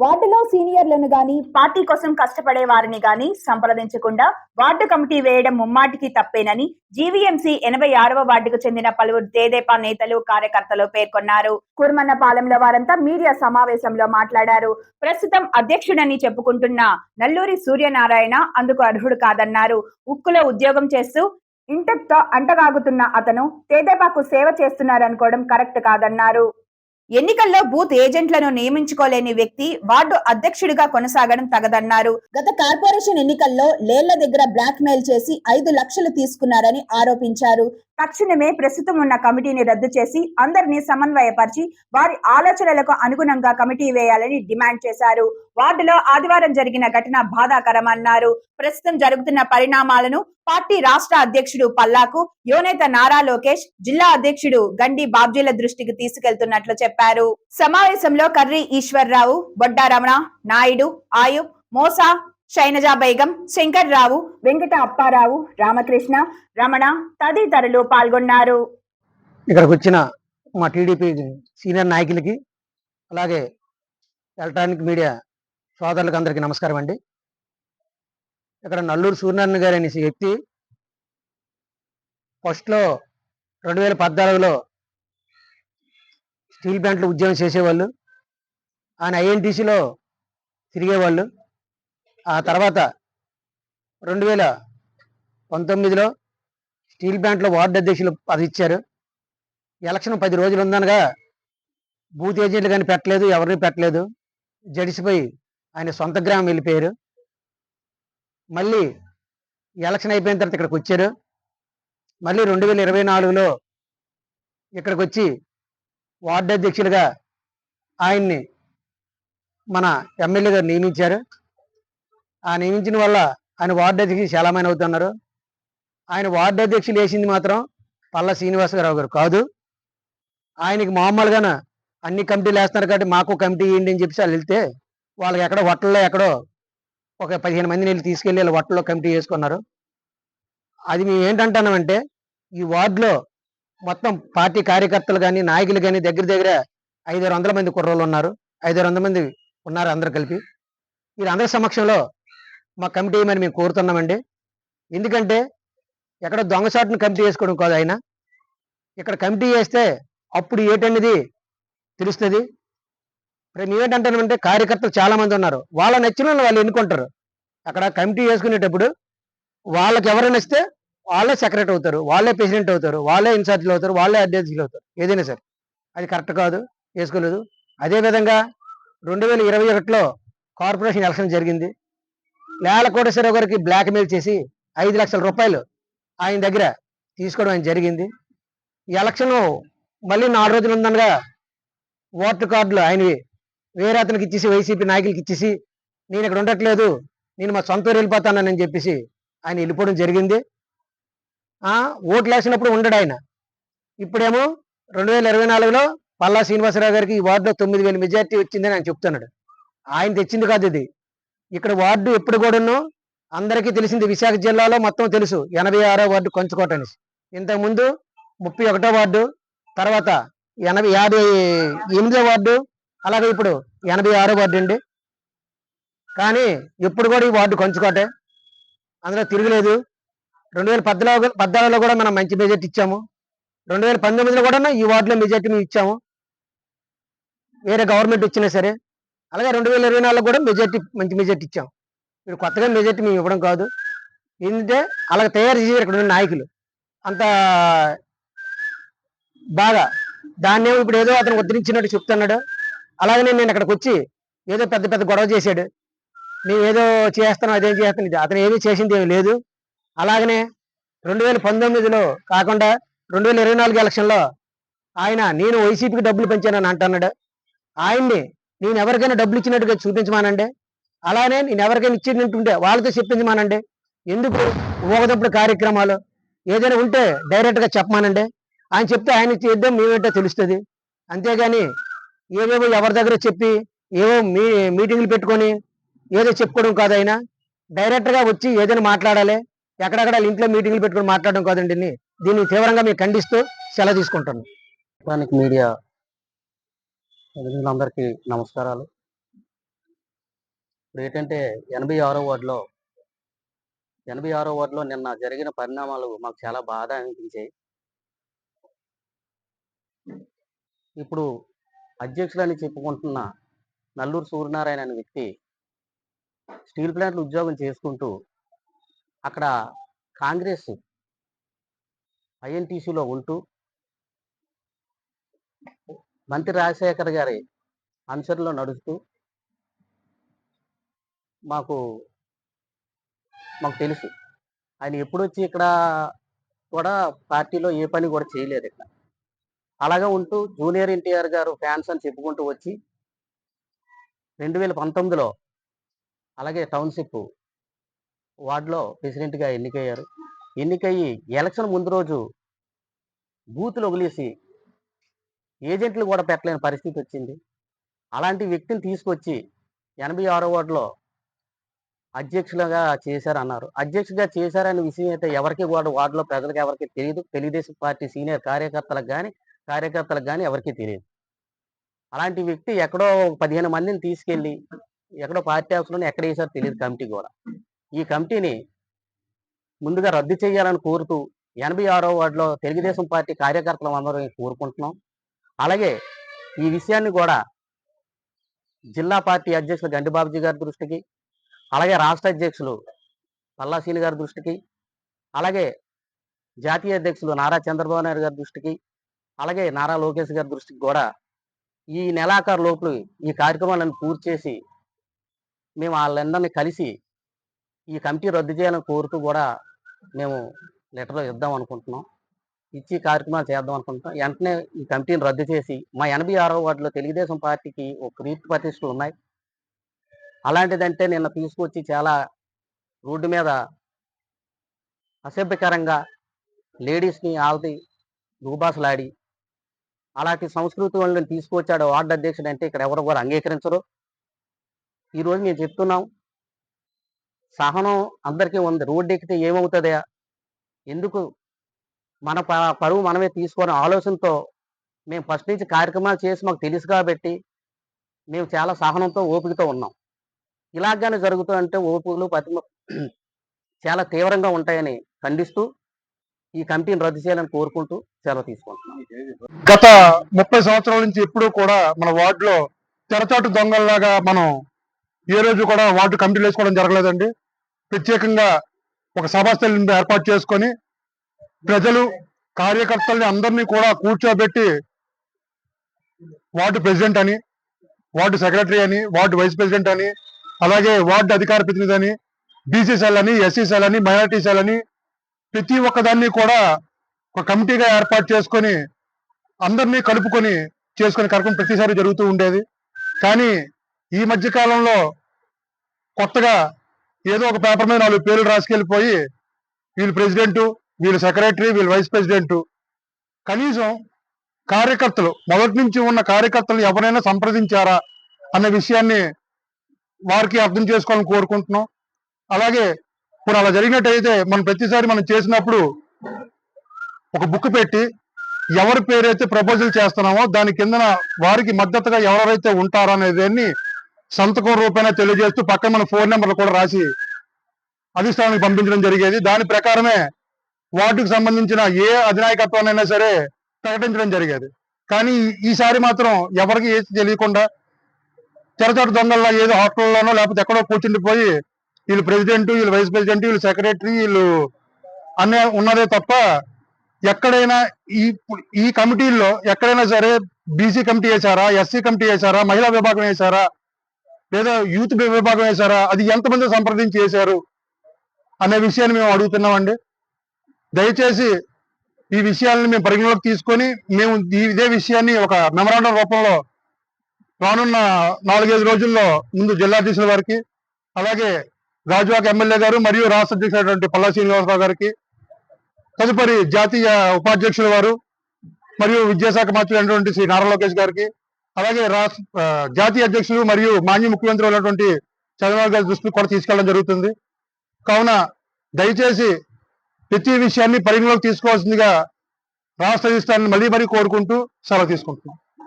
వార్డులో సీనియర్లను గాని పార్టీ కోసం కష్టపడే వారిని గాని సంప్రదించకుండా వార్డు కమిటీ వేయడం ముమ్మాటికి తప్పేనని జీవీఎంసీ ఎనభై ఆరవ వార్డుకు చెందిన పలువురు తేదేపా నేతలు కార్యకర్తలు పేర్కొన్నారు. కుర్మన్నపాలెంలో వారంతా మీడియా సమావేశంలో మాట్లాడారు. ప్రస్తుతం అధ్యక్షుడని చెప్పుకుంటున్న నల్లూరి సూర్యనారాయణ అందుకు అర్హుడు కాదన్నారు. ఉక్కులో ఉద్యోగం చేస్తూ ఇంటెక్తో అంటగాగుతున్న అతను తేదేపాకు సేవ చేస్తున్నారనుకోవడం కరెక్ట్ కాదన్నారు. ఎన్నికల్లో బూత్ ఏజెంట్లను నియమించుకోలేని వ్యక్తి వార్డు అధ్యక్షుడిగా కొనసాగడం తగదన్నారు. గత కార్పొరేషన్ ఎన్నికల్లో లేళ్ళ దగ్గర బ్లాక్ మెయిల్ చేసి ఐదు లక్షలు తీసుకున్నారని ఆరోపించారు. తక్షణమే ప్రస్తుతం ఉన్న కమిటీని రద్దు చేసి అందరినీ సమన్వయపరిచి వారి ఆలోచనలకు అనుగుణంగా కమిటీ వేయాలని డిమాండ్ చేశారు. వార్డులో ఆదివారం జరిగిన ఘటన బాధాకరమన్నారు. ప్రస్తుతం జరుగుతున్న పరిణామాలను పార్టీ రాష్ట్ర అధ్యక్షుడు పల్లాకు యువనేత నారా లోకేష్ జిల్లా అధ్యక్షుడు గండి బాబ్జీల దృష్టికి తీసుకెళ్తున్నట్లు చెప్పారు. సమావేశంలో కర్రీ ఈశ్వర్రావు బొడ్డారమణ నాయుడు ఆయు మోసా శైనజా బేగం శంకర్ రావు వెంకట అప్పారావు రామకృష్ణ రమణ తదితరులు పాల్గొన్నారు. ఇక్కడికి వచ్చిన మా టీడీపీ సీనియర్ నాయకులకి అలాగే ఎలక్ట్రానిక్ మీడియా సోదరులకు అందరికీ నమస్కారం అండి. ఇక్కడ నల్లూరు సూర్యనారాయణ గారు అనే వ్యక్తి ఫస్ట్లో రెండు వేల పద్నాలుగులో స్టీల్ ప్లాంట్లో ఉద్యోగం చేసేవాళ్ళు. ఆయన ఐఎన్టీసీలో తిరిగేవాళ్ళు. ఆ తర్వాత రెండు వేల పంతొమ్మిదిలో స్టీల్ ప్లాంట్లో వార్డు అధ్యక్షులు పదవి ఇచ్చారు. ఎలక్షన్ పది రోజులు ఉందనగా బూత్ ఏజెంట్లు కానీ పెట్టలేదు ఎవరిని పెట్టలేదు. జడిసిపోయి ఆయన సొంత గ్రామం వెళ్ళిపోయారు. మళ్ళీ ఎలక్షన్ అయిపోయిన తర్వాత ఇక్కడికి వచ్చారు. మళ్ళీ రెండు వేల ఇరవై నాలుగులో ఇక్కడికి వచ్చి వార్డు అధ్యక్షులుగా ఆయన్ని మన ఎమ్మెల్యే గారు నియమించారు. ఆ నియమించిన వల్ల ఆయన వార్డు అధ్యక్షులు చాలా మంది అవుతున్నారు. ఆయన వార్డు అధ్యక్షులు వేసింది మాత్రం పల్లా శ్రీనివాసరావు గారు కాదు. ఆయనకి మామూలుగానే అన్ని కమిటీలు వేస్తున్నారు కాబట్టి మాకు కమిటీ ఇవ్వండి అని చెప్పి వాళ్ళు వెళ్తే వాళ్ళకి ఎక్కడో హోటల్లో ఎక్కడో ఒక పదిహేను మందిని వెళ్ళి తీసుకెళ్ళి వాళ్ళ హోటల్లో కమిటీ వేసుకున్నారు. అది మేము ఏంటంటున్నామంటే ఈ వార్డులో మొత్తం పార్టీ కార్యకర్తలు కానీ నాయకులు కానీ దగ్గర దగ్గర ఐదారు వందల మంది కుర్రోళ్ళు ఉన్నారు. ఐదారు వందల మంది ఉన్నారు అందరు కలిపి. వీరందరి సమక్షంలో మా కమిటీ ఏమని మేము కోరుతున్నామండి. ఎందుకంటే ఎక్కడ దొంగసాటును కమిటీ చేసుకోవడం కాదు ఆయన. ఇక్కడ కమిటీ చేస్తే అప్పుడు ఏటనేది తెలుస్తుంది. మేమేంటంటామంటే కార్యకర్తలు చాలామంది ఉన్నారు. వాళ్ళ నచ్చిన వాళ్ళు ఎన్నుకుంటారు. అక్కడ కమిటీ చేసుకునేటప్పుడు వాళ్ళకి ఎవరు నచ్చితే వాళ్ళే సెక్రటరీ అవుతారు వాళ్ళే ప్రెసిడెంట్ అవుతారు వాళ్ళే ఇన్ఛార్జీలు అవుతారు వాళ్ళే అధ్యక్షులు అవుతారు. ఏదైనా సరే. అది కరెక్ట్ కాదు చేసుకోలేదు అదేవిధంగా రెండు వేల ఇరవై ఒకటిలో కార్పొరేషన్ ఎలక్షన్ జరిగింది. నేల కోటేశ్వరరావు గారికి బ్లాక్ మెయిల్ చేసి ఐదు లక్షల రూపాయలు ఆయన దగ్గర తీసుకోవడం ఆయన జరిగింది. ఎలక్షన్ మళ్ళీ నాలుగు రోజులు ఉందనగా ఓటర్ కార్డులు ఆయనవి వేరే అతనికి ఇచ్చేసి వైసీపీ నాయకులకి ఇచ్చేసి నేను ఇక్కడ ఉండట్లేదు నేను మా సొంత ఊరు వెళ్ళిపోతానని చెప్పేసి ఆయన వెళ్ళిపోవడం జరిగింది. ఓట్లు వేసినప్పుడు ఉండడు ఆయన. ఇప్పుడేమో రెండు వేల ఇరవై నాలుగులో పల్లా శ్రీనివాసరావు గారికి ఈ వార్డులో తొమ్మిది వేల మెజార్టీ వచ్చిందని ఆయన చెప్తున్నాడు. ఆయన తెచ్చింది కాదు ఇది. ఇక్కడ వార్డు ఎప్పుడు కూడాను? అందరికీ తెలిసింది విశాఖ జిల్లాలో మొత్తం తెలుసు. ఎనభై ఆరో వార్డు కొంచుకోట అనేసి. ఇంతకుముందు ముప్పై ఒకటో వార్డు తర్వాత ఎనభై యాభై ఎనిమిదో వార్డు అలాగే ఇప్పుడు ఎనభై ఆరో వార్డు అండి. కానీ ఎప్పుడు కూడా ఈ వార్డు కొంచుకోటే. అందులో తిరగలేదు. రెండు వేల పద్నాలుగు పద్నాలుగులో కూడా మనం మంచి మెజార్టీ ఇచ్చాము. రెండు వేల పంతొమ్మిదిలో కూడా ఈ వార్డులో మెజార్టీ మేము ఇచ్చాము. వేరే గవర్నమెంట్ వచ్చినా సరే. అలాగే రెండు వేల ఇరవై నాలుగులో కూడా మెజార్టీ మంచి మెజార్టీ ఇచ్చాం. మీరు కొత్తగా మెజార్టీ మేము ఇవ్వడం కాదు. ఏంటంటే అలాగే తయారు చేశారు ఇక్కడ ఉన్న నాయకులు. అంత బాగా. దాన్నేమో ఇప్పుడు ఏదో అతను ఉద్ధరించినట్టు చెప్తున్నాడు. అలాగనే నేను అక్కడికి వచ్చి ఏదో పెద్ద పెద్ద గొడవ చేశాడు. నేను ఏదో చేస్తాను అదేం చేస్తాను ఇది అతను ఏమీ చేసింది ఏమి లేదు. అలాగనే రెండు వేల పంతొమ్మిదిలో కాకుండా రెండు వేల ఇరవై నాలుగు ఎలక్షన్లో ఆయన నేను వైసీపీకి డబ్బులు పెంచానని అంటున్నాడు. ఆయన్ని నేను ఎవరికైనా డబ్బులు ఇచ్చినట్టుగా చూపించమానండి? అలానే నేను ఎవరికైనా ఇచ్చినట్టుంటే వాళ్ళతో చెప్పించమానండి? ఎందుకు ఊగదప్పుడు కార్యక్రమాలు? ఏదైనా ఉంటే డైరెక్ట్గా చెప్పమానండి? ఆయన చెప్తే ఆయన చేద్దాం మేమేంటో తెలుస్తుంది. అంతేగాని ఏవేవో ఎవరి దగ్గర చెప్పి ఏవో మీ మీటింగ్లు పెట్టుకొని ఏదో చెప్పుకోవడం కాదు ఆయన. డైరెక్ట్గా వచ్చి ఏదైనా మాట్లాడాలి ఎక్కడెక్కడ ఇంట్లో మీటింగ్లు పెట్టుకొని మాట్లాడడం కాదండి. దీన్ని. తీవ్రంగా మీకు ఖండిస్తూ సెలవు తీసుకుంటాను మీడియా అందరికీ నమస్కారాలు. ఏంటంటే ఎనభై ఆరో వార్డులో ఎనభై ఆరో వార్డులో నిన్న జరిగిన పరిణామాలు మాకు చాలా బాధ అనిపించాయి. ఇప్పుడు అధ్యక్షులని చెప్పుకుంటున్న నల్లూరు సూర్యనారాయణ అనే వ్యక్తి స్టీల్ ప్లాంట్లు ఉద్యోగం చేసుకుంటూ అక్కడ కాంగ్రెస్ ఐఎన్టీసీలో ఉంటూ మంత్రి రాజశేఖర్ గారి అనుసరణలో నడుస్తూ మాకు మాకు తెలుసు. ఆయన ఎప్పుడు వచ్చి ఇక్కడ కూడా పార్టీలో ఏ పని కూడా చేయలేదు ఇక్కడ. అలాగే ఉంటూ జూనియర్ ఎన్టీఆర్ గారు ఫ్యాన్స్ అని చెప్పుకుంటూ వచ్చి రెండు వేల పంతొమ్మిదిలో అలాగే టౌన్షిప్ వార్డులో ప్రెసిడెంట్గా ఎన్నికయ్యారు. ఎన్నికయ్యి ఎలక్షన్ ముందు రోజు బూతులు వదిలేసి ఏజెంట్లు కూడా పెట్టలేని పరిస్థితి వచ్చింది. అలాంటి వ్యక్తిని తీసుకొచ్చి ఎనభై ఆరో వార్డులో అధ్యక్షులుగా చేశారన్నారు. అధ్యక్షుడిగా చేశారనే విషయం అయితే ఎవరికి కూడా వార్డులో ప్రజలకు ఎవరికి తెలియదు తెలుగుదేశం పార్టీ సీనియర్ కార్యకర్తలకు కానీ కార్యకర్తలకు కానీ ఎవరికి తెలియదు అలాంటి వ్యక్తి ఎక్కడో పదిహేను మందిని తీసుకెళ్ళి ఎక్కడో పార్టీ ఆఫీస్లోనే ఎక్కడ వేసారో తెలియదు కమిటీ కూడా. ఈ కమిటీని ముందుగా రద్దు చేయాలని కోరుతూ ఎనభై ఆరో వార్డులో తెలుగుదేశం పార్టీ కార్యకర్తలు అందరూ కోరుకుంటున్నాం. అలాగే ఈ విషయాన్ని కూడా జిల్లా పార్టీ అధ్యక్షులు గండిబాబుజీ గారి దృష్టికి అలాగే రాష్ట్ర అధ్యక్షులు పల్లాసీని గారి దృష్టికి అలాగే జాతీయ అధ్యక్షులు నారా చంద్రబాబు నాయుడు గారి దృష్టికి అలాగే నారా లోకేష్ గారి దృష్టికి కూడా ఈ నెలాఖరు లోపల ఈ కార్యక్రమాలను పూర్తి చేసి మేము వాళ్ళందరినీ కలిసి ఈ కమిటీ రద్దు చేయాలని కోరుతూ కూడా మేము లెటర్లో ఇద్దాం అనుకుంటున్నాం. ఇచ్చి కార్యక్రమాలు చేద్దాం అనుకుంటున్నాం. వెంటనే ఈ కమిటీని రద్దు చేసి మా ఎనభై ఆరో వార్డులో తెలుగుదేశం పార్టీకి ఒక కీర్తి ప్రతిష్టలు ఉన్నాయి. అలాంటిదంటే నిన్న తీసుకొచ్చి చాలా రోడ్డు మీద అసభ్యకరంగా లేడీస్ని ఆల్ది దూబాసలాడి అలాంటి సంస్కృతి వాళ్ళని తీసుకొచ్చాడు వార్డు అధ్యక్షుడు అంటే ఇక్కడ ఎవరు కూడా అంగీకరించరు. ఈరోజు మేము చెప్తున్నాం సహనం అందరికీ ఉంది. రోడ్డు ఎక్కితే ఏమవుతుందా ఎందుకు మన ప- పరువు మనమే తీసుకునే ఆలోచనతో మేము ఫస్ట్ నుంచి కార్యక్రమాలు చేసి మాకు తెలుసు కాబట్టి మేము చాలా సహనంతో ఓపికతో ఉన్నాం. ఇలాగానే జరుగుతూ అంటే ఓపికలు పతి చాలా తీవ్రంగా ఉంటాయని ఖండిస్తూ ఈ కమిటీని రద్దు చేయాలని కోరుకుంటూ సెలవు తీసుకుంటున్నాం. గత ముప్పై సంవత్సరాల నుంచి ఎప్పుడూ కూడా మన వార్డులో తెరచాటు దొంగల్లాగా మనం ఏ రోజు కూడా వార్డు కమిటీలు వేసుకోవడం జరగలేదండి. ప్రత్యేకంగా ఒక సభాస్థలిని ఏర్పాటు చేసుకొని ప్రజలు కార్యకర్తల్ని అందరినీ కూడా కూర్చోబెట్టి వార్డు ప్రెసిడెంట్ అని వార్డు సెక్రటరీ అని వార్డు వైస్ ప్రెసిడెంట్ అని అలాగే వార్డు అధికార ప్రతినిధి అని బీసీ సెల్ అని ఎస్సీ సెల్ అని మైనార్టీ సెల్ అని ప్రతి ఒక్కదాన్ని కూడా ఒక కమిటీగా ఏర్పాటు చేసుకొని అందరినీ కలుపుకొని చేసుకునే కార్యక్రమం ప్రతిసారి జరుగుతూ ఉండేది. కానీ ఈ మధ్య కాలంలో కొత్తగా ఏదో ఒక పేపర్ మీద నాలుగు పేర్లు రాసుకెళ్ళిపోయి వీళ్ళు ప్రెసిడెంటు వీళ్ళు సెక్రటరీ వీళ్ళు వైస్ ప్రెసిడెంట్. కనీసం కార్యకర్తలు మొదటి నుంచి ఉన్న కార్యకర్తలు ఎవరైనా సంప్రదించారా అన్న విషయాన్ని వారికి అర్థం చేసుకోవాలని కోరుకుంటున్నాం. అలాగే ఇప్పుడు అలా జరిగినట్టయితే మనం ప్రతిసారి మనం చేసినప్పుడు ఒక బుక్ పెట్టి ఎవరి పేరైతే ప్రపోజల్ చేస్తున్నామో దాని కిందన వారికి మద్దతుగా ఎవరెవరైతే ఉంటారో అనేదాన్ని సంతకం రూపేణా తెలియజేస్తూ పక్కన మన ఫోన్ నెంబర్లు కూడా రాసి అధిష్టానానికి పంపించడం జరిగేది. దాని ప్రకారమే వాటికి సంబంధించిన ఏ అధినాయకత్వాన్నైనా సరే ప్రకటించడం జరిగేది. కానీ ఈసారి మాత్రం ఎవరికి ఏది తెలియకుండా తెరచాటు దొంగల్లో ఏదో హాస్టల్లోనో లేకపోతే ఎక్కడో కూర్చుండిపోయి వీళ్ళు ప్రెసిడెంట్ వీళ్ళు వైస్ ప్రెసిడెంట్ వీళ్ళు సెక్రటరీ వీళ్ళు అనే ఉన్నదే తప్ప ఎక్కడైనా ఈ ఈ కమిటీల్లో ఎక్కడైనా సరే బీసీ కమిటీ వేశారా ఎస్సీ కమిటీ వేశారా మహిళా విభాగం వేశారా లేదా యూత్ విభాగం వేశారా అది ఎంతమంది సంప్రదించి వేశారు అనే విషయాన్ని మేము అడుగుతున్నామండి. దయచేసి ఈ విషయాలను మేము పరిగణలోకి తీసుకొని మేము ఈ- ఇదే విషయాన్ని ఒక మెమరాండం రూపంలో రానున్న నాలుగైదు రోజుల్లో ముందు జిల్లాధీశుల వారికి అలాగే రాజువాక ఎమ్మెల్యే గారు మరియు రాష్ట్ర అధ్యక్షుడైనటువంటి పల్లా శ్రీనివాసరావు గారికి తదుపరి జాతీయ ఉపాధ్యక్షుల వారు మరియు విద్యాశాఖ మంత్రి అయినటువంటి శ్రీ నారా లోకేష్ గారికి అలాగే రాష్ట్ర జాతీయ అధ్యక్షులు మరియు మాజీ ముఖ్యమంత్రి అయినటువంటి చంద్రబాబు గారి దృష్టికి కూడా తీసుకెళ్ళడం జరుగుతుంది. కావున దయచేసి ప్రతి విషయాన్ని పరిగణలోకి తీసుకోవాల్సిందిగా రాష్ట్ర అధిష్టానాన్ని మళ్ళీ మరీ కోరుకుంటూ సెలవు తీసుకుంటున్నాం.